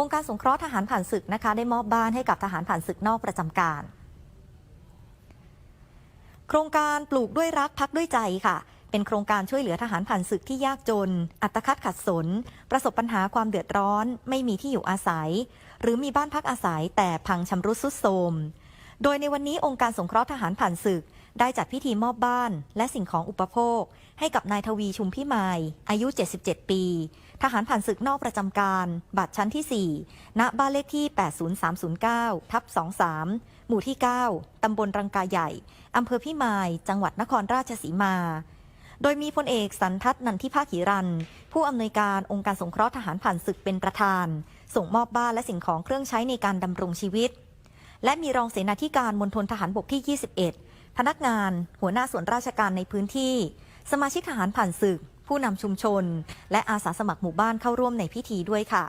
องค์การสงเคราะห์ทหารผ่านศึกนะคะ ได้มอบบ้านให้กับทหารผ่านศึกนอกประจำการ โครงการปลูกด้วยรักพักด้วยใจค่ะ เป็นโครงการช่วยเหลือทหารผ่านศึกที่ยากจน อัตคัดขัดสน ประสบปัญหาความเดือดร้อน ไม่มีที่อยู่อาศัย หรือมีบ้านพักอาศัยแต่พังชำรุดทรุดโทรมโดยในวันนี้องค์การสงเคราะห์ทหารผ่านศึก ได้จัดพิธีมอบบ้าน และสิ่งของอุปโภค ให้กับนายทวีชุมพิมายอายุ 77 ปี ทหารผ่านศึกนอกประจำการ บัตรชั้นที่ 4 ณ บ้านเลขที่ 80309 ทับ 23 หมู่ที่ 9 ตำบลรังกาใหญ่ อำเภอพิมาย จังหวัดนครราชสีมา โดยมีพลเอกสันทัศนันทิภาคีรัน ผู้อำนวยการองค์การสงเคราะห์ทหารผ่านศึกเป็นประธาน ส่งมอบบ้านและสิ่งของเครื่องใช้ในการดำรงชีวิต และมีรองเสนาธิการมณฑลทหารบกที่ 21 พนักงาน หัวหน้าส่วนราชการในพื้นที่ สมาชิกทหารผ่านศึก ผู้นำชุมชน และอาสาสมัครหมู่บ้านเข้าร่วมในพิธีด้วยค่ะ